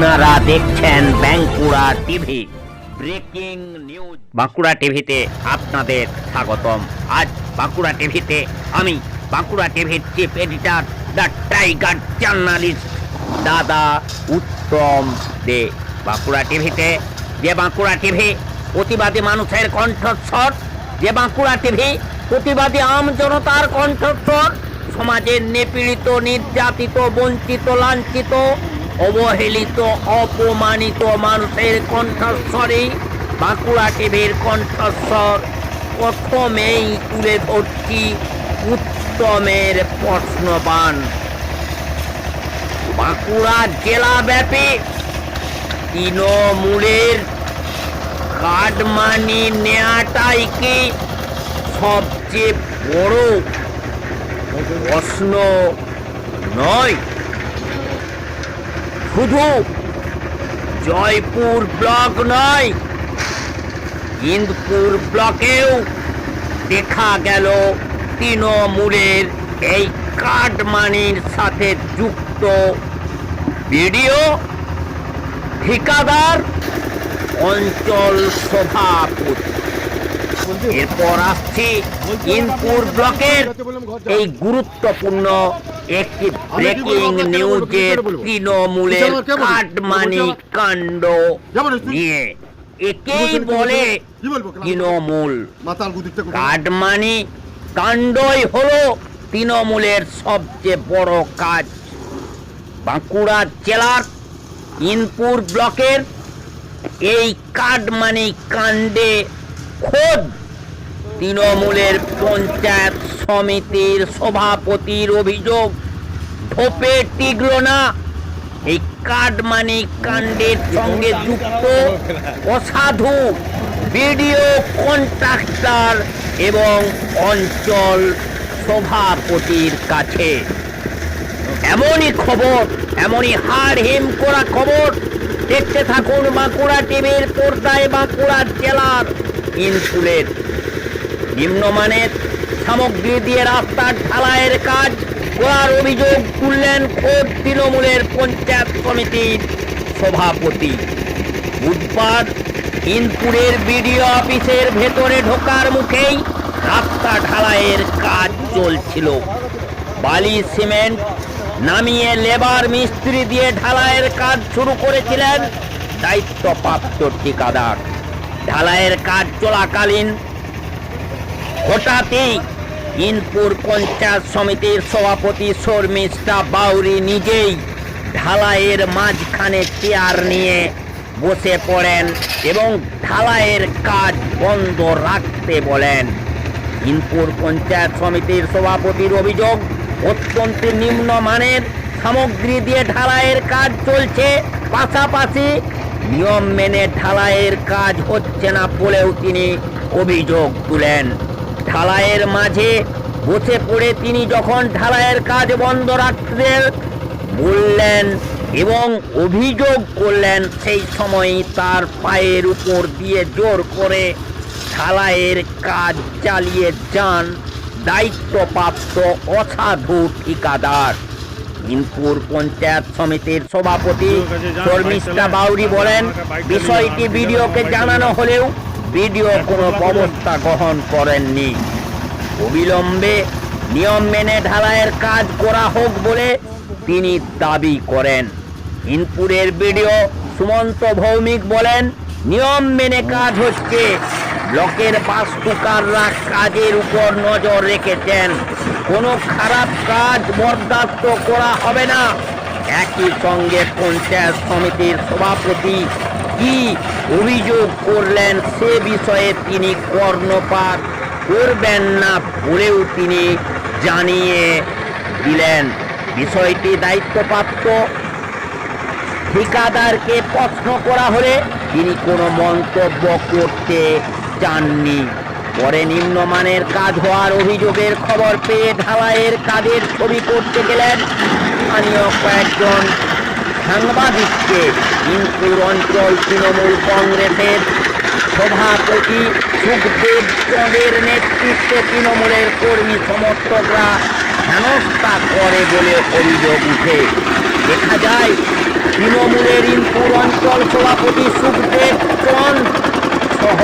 আপনারা দেখছেন Bankura TV. Breaking news. Bankura টিভিতে আপনাদের স্বাগতম। আজ বাঁকুড়া টিভিতে আমি, বাঁকুড়া টিভির chief editor, the tiger journalist, দাদা উত্তম দে। বাঁকুড়া টিভিতে যে বাঁকুড়া টিভি প্রতিবাদী মানুষের কণ্ঠস্বর, যে বাঁকুড়া টিভি প্রতিবাদী আম জনতার কণ্ঠস্বর, সমাজের নিপীড়িত, নির্যাতিত, বঞ্চিত, লাঞ্ছিত অবহেলিত, অপমানিত মানুষের কণ্ঠস্বরে বাঁকুড়া টিভির কণ্ঠস্বর প্রথমেই তুলে ধরছি উত্তমের প্রশ্নবান। বাঁকুড়া জেলাব্যাপী তৃণমূলের কাটমানি নেওয়াটাই কি সবচেয়ে বড় প্রশ্ন নয়? শুধু জয়পুর ব্লক নয় ইন্দপুর ব্লকেও দেখা গেল তৃণমূলের এই কাটমানির সাথে যুক্ত ভিডিও ঠিকাদার, অঞ্চল সভাপতি। এরপর আসছি ইনপুর ব্লকের এই গুরুত্বপূর্ণ একটি ব্রেকিং নিউজের তৃণমূলের কাটমানি কাণ্ড নিয়ে একেই বলে তৃণমূল কাটমানি কাণ্ডই হলো তৃণমূলের সবচেয়ে বড় কাজ। বাঁকুড়া জেলার ইনপুর ব্লকের এই কাটমানি কাণ্ডে খোদ তৃণমূলের পঞ্চায়েত সমিতির সভাপতির অভিযোগ, ধোপে টিকল না। এই কাটমানি কাণ্ডের সঙ্গে যুক্ত অসাধু বিডিও কন্ট্রাক্টর এবং অঞ্চল সভাপতির কাছে। এমনই খবর, এমনই হাড় হিম করা খবর। দেখতে থাকুন বাঁকুড়া টিভির পর্দায় বাঁকুড়া জেলার ইনসুলের নিম্নমানের সামগ্রী দিয়ে রাস্তার ঢালাইয়ের কাজ করার অভিযোগ তুললেন খোদ তৃণমূলের পঞ্চায়েত সমিতির সভাপতি। বুধবার ইনপুরের বিডিও অফিসের ভেতরে ঢোকার মুখেই রাস্তা ঢালাইয়ের কাজ চলছিল। বালি, সিমেন্ট নামিয়ে লেবার মিস্ত্রি দিয়ে ঢালাইয়ের কাজ শুরু করেছিলেন দায়িত্বপ্রাপ্ত ঠিকাদার। ঢালাইয়ের কাজ চলাকালীন হঠাৎই ইনপুর পঞ্চায়েত সমিতির সভাপতি শর্মিষ্ঠা বাউরি নিজেই ঢালাইয়ের মাঝখানে চেয়ার নিয়ে বসে পড়েন এবং ঢালাইয়ের কাজ বন্ধ রাখতে বলেন। ইনপুর পঞ্চায়েত সমিতির সভাপতির অভিযোগ, অত্যন্ত নিম্নমানের সামগ্রী দিয়ে ঢালাইয়ের কাজ চলছে। পাশাপাশি নিয়ম মেনে ঢালাইয়ের কাজ হচ্ছে না বলেও তিনি অভিযোগ তুলেন। ঢালাইয়ের মাঝে বসে পড়ে তিনি যখন ঢালাইয়ের কাজ বন্ধ রাখতে বললেন এবং অভিযোগ করলেন, সেই সময়ই তার পায়ের উপর দিয়ে জোর করে ঢালাইয়ের কাজ চালিয়ে যান দায়িত্বপ্রাপ্ত অসাধু ঠিকাদার। ইনপুর পঞ্চায়েত সমিতির সভাপতি শর্মিষ্ঠা বাউরি বলেন, বিষয়টি বিডিওকে জানানো হলেও বিডিও কোনো ব্যবস্থা গ্রহণ করেননি। অবিলম্বে নিয়ম মেনে ঢালাইয়ের কাজ করা হোক বলে তিনি দাবি করেন। ইনপুরের বিডিও সুমন্ত ভৌমিক বলেন, নিয়ম মেনে কাজ হচ্ছে, ব্লকের বাস্তুকাররা কাজের উপর নজর রেখেছেন। কোনো খারাপ কাজ বরদাস্ত করা হবে না। একই সঙ্গে পঞ্চায়েত সমিতির সভাপতি কি অভিযোগ করলেন, সে বিষয়ে তিনি কর্ণপাত করবেন না বলেও তিনি জানিয়ে দিলেন। বিষয়টি দায়িত্বপ্রাপ্ত ঠিকাদারকে প্রশ্ন করা হলে তিনি কোনো মন্তব্য করতে চাননি। পরে নিম্নমানের কাজ হওয়ার অভিযোগের খবর পেয়ে ঢালাইয়ের কাজের ছবি করতে গেলেন। স্থানীয় কয়েকজন সাংবাদিককে ইনপুর অঞ্চল তৃণমূল কংগ্রেসের সভাপতি সুখদেব চন্দ্রের নেতৃত্বে তৃণমূলের কর্মী সমর্থকরা হেনস্থা করে বলে অভিযোগ উঠে। দেখা যায়, তৃণমূলের ইনপুর অঞ্চল সভাপতি সুখদেব চন্দ সহ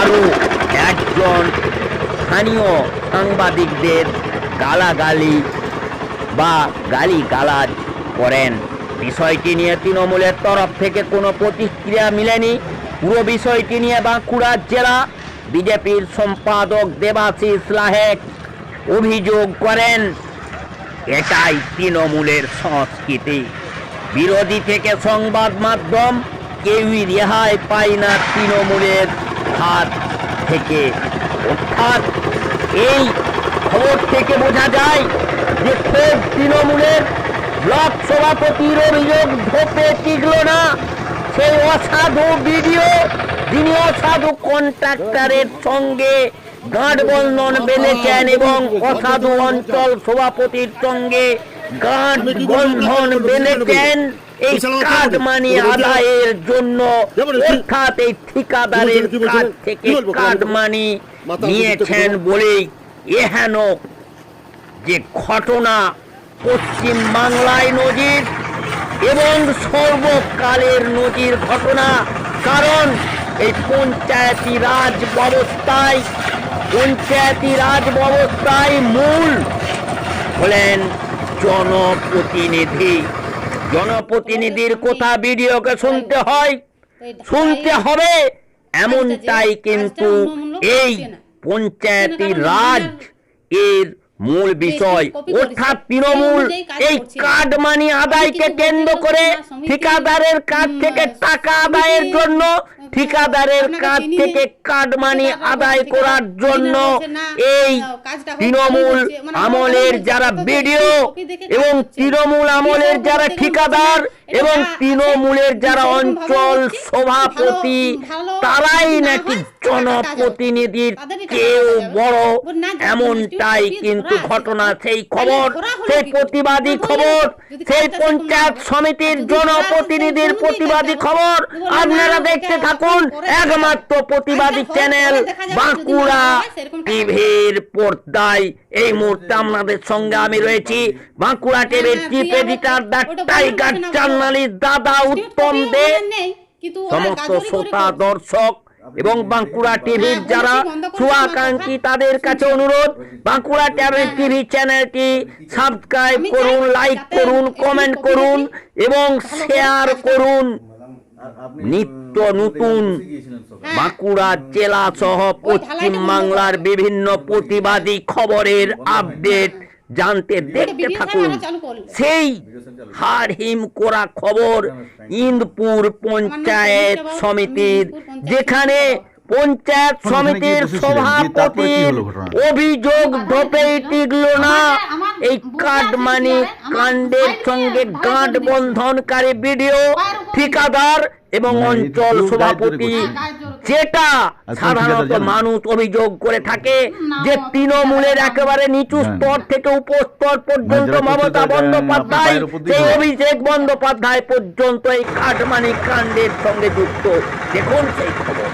আরও একজন স্থানীয় সাংবাদিকদের গালাগালি বা গালি গালাজ করেন। বিষয়টি নিয়ে তৃণমূলের তরফ থেকে কোনো প্রতিক্রিয়া মিলেনি। পুরো বিষয়টি নিয়ে বাঁকুড়া জেলা বিজেপির সম্পাদক দেবাশিস লাহেক অভিযোগ করেন, এটাই তৃণমূলের সংস্কৃতি। বিরোধী থেকে সংবাদ মাধ্যম কেউই রেহাই পায় না তৃণমূলের হাত থেকে। অর্থাৎ এই খবর থেকে বোঝা যায় যে খোদ তৃণমূলের ব্লক সভাপতির অভিযোগ, ধোপে টিকল না। সেই অসাধু ভিডিও যিনি অসাধু কন্ট্রাক্টরের সঙ্গে গাঁট বন্ধন বেঁধেছেন এবং অসাধু অঞ্চল সভাপতির সঙ্গে গাঁট বন্ধন বেঁধেছেন এই কাজ মানি আদায়ের জন্য অর্থাৎ এই ঠিকাদারের কাছ থেকে কাজ মানি নিয়েছেন বলেই এহেন যে ঘটনা পশ্চিম বাংলায় নজির এবং সর্বকালের নজির ঘটনা, কারণ এই পঞ্চায়েতি রাজ ব্যবস্থায়, পঞ্চায়েতি রাজ ব্যবস্থায় মূল হলেন জনপ্রতিনিধি। জনপ্রতিনিধির কথা ভিডিওকে শুনতে হয়, শুনতে হবে, এমনটাই কিন্তু এই পঞ্চায়েতি রাজ এর মূল বিষয় অর্থাৎ তৃণমূল এই কার্ড মানি আদায়কে কেন্দ্র করে ঠিকাদারের কাছ থেকে টাকা আদায়ের জন্য ঠিকাদারের কাছ থেকে কার্ড মানি আদায় করার জন্য এই তৃণমূল আমলের যারা বিডিও এবং তৃণমূল আমলের যারা ঠিকাদার এবং তৃণমূলের যারা অঞ্চল সভাপতি তারাই নাকি জনপ্রতিনিধির কেউ বড় এমনটাই কিন্তু ঘটনা সেই খবর সেই প্রতিবাদী খবর সেই পঞ্চায়েত সমিতির জনপ্রতিনিধির প্রতিবাদী খবর আপনারা দেখতে থাকুন একমাত্র প্রতিবাদী চ্যানেল বাঁকুড়া টিভির পর্দায় এই মুহূর্তে আপনাদের সঙ্গে আমি রয়েছি বাঁকুড়া টিভির chief editor the tiger journalist দাদা উত্তম দে সমস্ত শ্রোতা দর্শক এবং বাঁকুড়া টিভির যারা শুভাকাঙ্ক্ষী তাদের কাছে অনুরোধ বাঁকুড়া ট্যাবের টিভি চ্যানেলটি সাবস্ক্রাইব করুন লাইক করুন কমেন্ট করুন এবং শেয়ার করুন। নিত্য নতুন বাঁকুড়া জেলা সহ পশ্চিম বাংলার বিভিন্ন প্রতিবাদী খবরের আপডেট জানতে দেখতে থাকুন। সেই হার হিম করা খবর ইন্দপুর পঞ্চায়েত সমিতির যেখানে পঞ্চায়েত সমিতির সভাপতির অভিযোগ ধোপেই টিকল না। এই কাঠমানি কাণ্ডের সঙ্গে গাঁট বন্ধনকারী ভিডিও ঠিকাদার এবং অঞ্চল সভাপতি যেটা সাধারণত মানুষ অভিযোগ করে থাকে যে তৃণমূলের একেবারে নিচু স্তর থেকে উপস্তর পর্যন্ত মমতা বন্দ্যোপাধ্যায় সেই অভিষেক বন্দ্যোপাধ্যায় পর্যন্ত এই কাঠমানি কাণ্ডের সঙ্গে যুক্ত। দেখুন সেই খবর।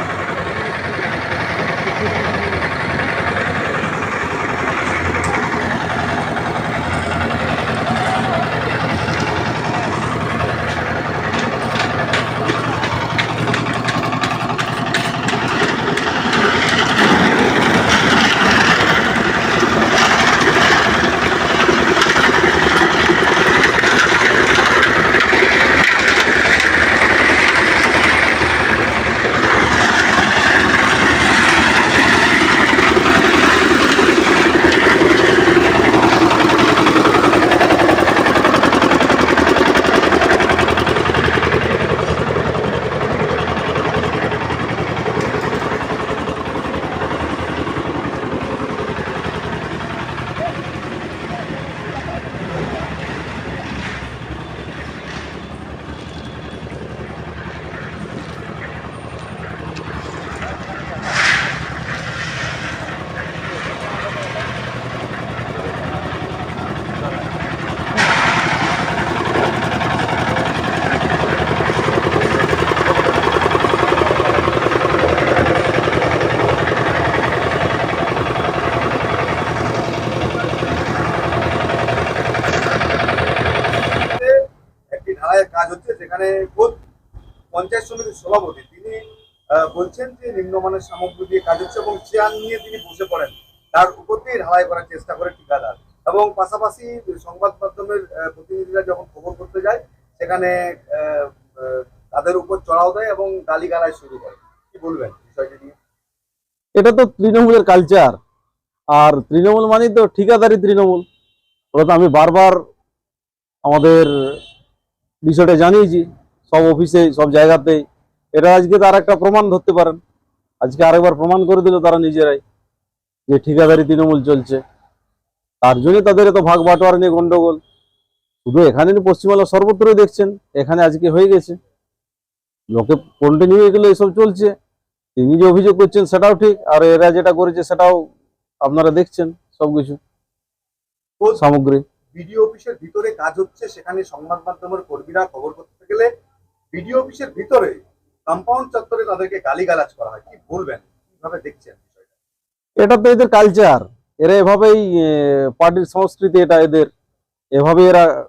সভাপতি, তিনি বলছেন যে নিম্নমানের সামগ্রী দিয়ে কাজ হচ্ছে এবং চেয়ার নিয়ে তিনি বসে পড়েন। তার উপর দিয়ে ঢালাই করার চেষ্টা করে ঠিকাদার। এবং পাশাপাশি সংবাদ মাধ্যমের প্রতিনিধিরা যখন খবর করতে যায়, সেখানে তাদের উপর চড়াও দেয় এবং গালিগালায় শুরু করে। কি বলবেন বিষয়টি নিয়ে? এটা তো তৃণমূলের কালচার আর তৃণমূল মানেই তো ঠিকাদারি তৃণমূল। ওটা তো আমি বারবার আমাদের বিষয়টা জানিয়েছি, সব অফিসে সব জায়গাতেই। এটা আজকে তার একটা প্রমাণ ধরতে পারেন। আজকে আরেকবার প্রমাণ করে দিল তারা নিজেরাই যে ঠিকাদারি তৃণমূল চলছে। তার জন্য তাদের এত ভাগ বাটোয়ারা নিয়ে গন্ডগোল। শুধু এখানে না, পশ্চিমবাংলা সর্বত্রই দেখছেন এখানে আজকে হয়ে গেছে। লোকে কন্টিনিউ এগুলো এসব চলছে। তিনি যে অভিযোগ করছেন সেটাও ঠিক আর এরা যেটা করেছে সেটাও আপনারা দেখছেন সবকিছু। সামগ্রী। বিডিও অফিসের ভিতরে কাজ হচ্ছে সেখানে সংবাদ মাধ্যমের কর্মীরা খবর করতে গেলে বিডিও অফিসের ভিতরে কম্পাউন্ড চত্বরে তাদেরকে গালিগালাজ করা হয়। কি বলবেন? কীভাবে দেখছেন বিষয়টা? এটা তো এদের কালচার এরা এভাবেই পার্টির সংস্কৃতি এটা এদের। এভাবে এরা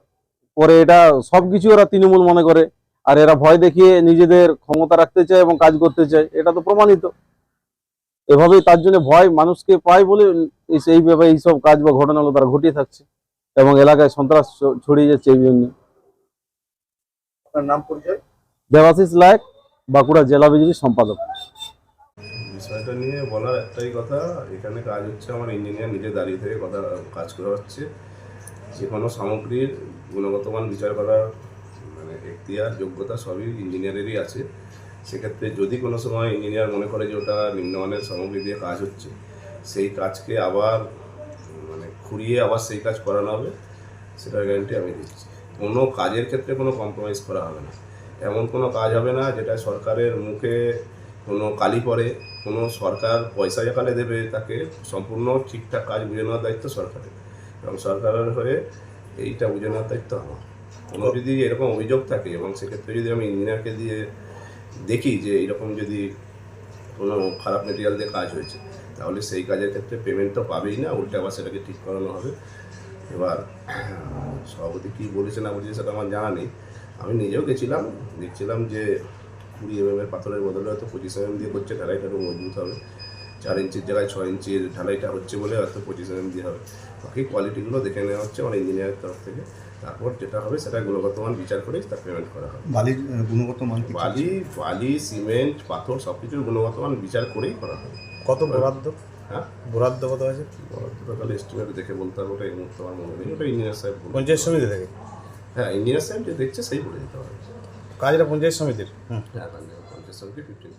করে এটা সবকিছু এরা তৃণমূল মনে করে। আর এরা ভয় দেখিয়ে নিজেদের ক্ষমতা রাখতে চায় এবং কাজ করতে চায়। এটা তো প্রমাণিত। এভাবেই তার জন্য ভয় মানুষকে পায় বলে এই- এইভাবে এইসব কাজ বা ঘটনাগুলো তারা ঘটিয়ে থাকছে। এবং এলাকায় সন্ত্রাস ছড়িয়ে যাচ্ছে এই জন্য। আপনার নাম পরিচয়? দেবাশিস লায়ক। বাঁকুড়া জেলা বিজেপি সম্পাদক। বিষয়টা নিয়ে বলার একটাই কথা, এখানে কাজ হচ্ছে আমার ইঞ্জিনিয়ার নিজে দাঁড়িয়ে থেকে কথা, কাজ করা হচ্ছে। যে কোনো সামগ্রীর গুণগত মান বিচার করার মানে এখতিয়ার, যোগ্যতা সবই ইঞ্জিনিয়ারেরই আছে। সেক্ষেত্রে যদি কোনো সময় ইঞ্জিনিয়ার মনে করে যে ওটা নিম্নমানের সামগ্রী দিয়ে কাজ হচ্ছে, সেই কাজকে আবার মানে খুঁড়িয়ে আবার সেই কাজ করানো হবে, সেটার গ্যারান্টি আমি দিচ্ছি। কোনো কাজের ক্ষেত্রে কোনো কম্প্রোমাইজ করা হবে না। এমন কোনো কাজ হবে না যেটা সরকারের মুখে কোনো কালি পরে কোনো সরকার পয়সা যেখানে দেবে তাকে সম্পূর্ণ ঠিকঠাক কাজ বুঝে নেওয়ার দায়িত্ব সরকারের। এবং সরকারের হয়ে এইটা বুঝে নেওয়ার দায়িত্ব আমার। কোনো যদি এরকম অভিযোগ থাকে এবং সেক্ষেত্রে যদি আমি ইঞ্জিনিয়ারকে দিয়ে দেখি যে এরকম যদি কোনো খারাপ মেটেরিয়াল দিয়ে কাজ হয়েছে তাহলে সেই কাজের ক্ষেত্রে পেমেন্ট তো পাবেই না উল্টে আবার সেটাকে ঠিক করানো হবে। এবার সভাপতি কী বলেছে না বলেছে সেটা আমার জানা নেই। আমি নিজেও গেছিলাম দেখছিলাম যে কুড়ি এম এর পাথরের বদলে হয়তো পঁচিশ এম দিয়ে করছে ঢালাইটা একটু মজবুত হবে। চার ইঞ্চির জায়গায় ছয় ইঞ্চির ঢালাইটা হচ্ছে বলে হয়তো পঁচিশ এম দিয়ে হবে। বাকি কোয়ালিটিগুলো দেখে নেওয়া হচ্ছে আমার ইঞ্জিনিয়ারের তরফ থেকে। তারপর যেটা হবে সেটা গুণগত মান বিচার করে তার পেমেন্ট করা হবে। বালির গুণগত মান বালি বালি সিমেন্ট পাথর সব কিছুর গুণগত মান বিচার করেই করা হবে। কত বরাদ্দ? হ্যাঁ? বরাদ্দ কত আছে তাহলে এস্টিমেট দেখে বলতে হবে ওটা এই মুহূর্তে আমার মনে নেই ওটা ইঞ্জিনিয়ার সাহেব। পঞ্চায়েত সমিতি থেকে? হ্যাঁ ইন্ডিয়ান যে দেখছে সেই বলে দিতে হবে। কাজটা পঞ্চায়েত সমিতির? হ্যাঁ পঞ্চায়েত সমিতি ফিফটিন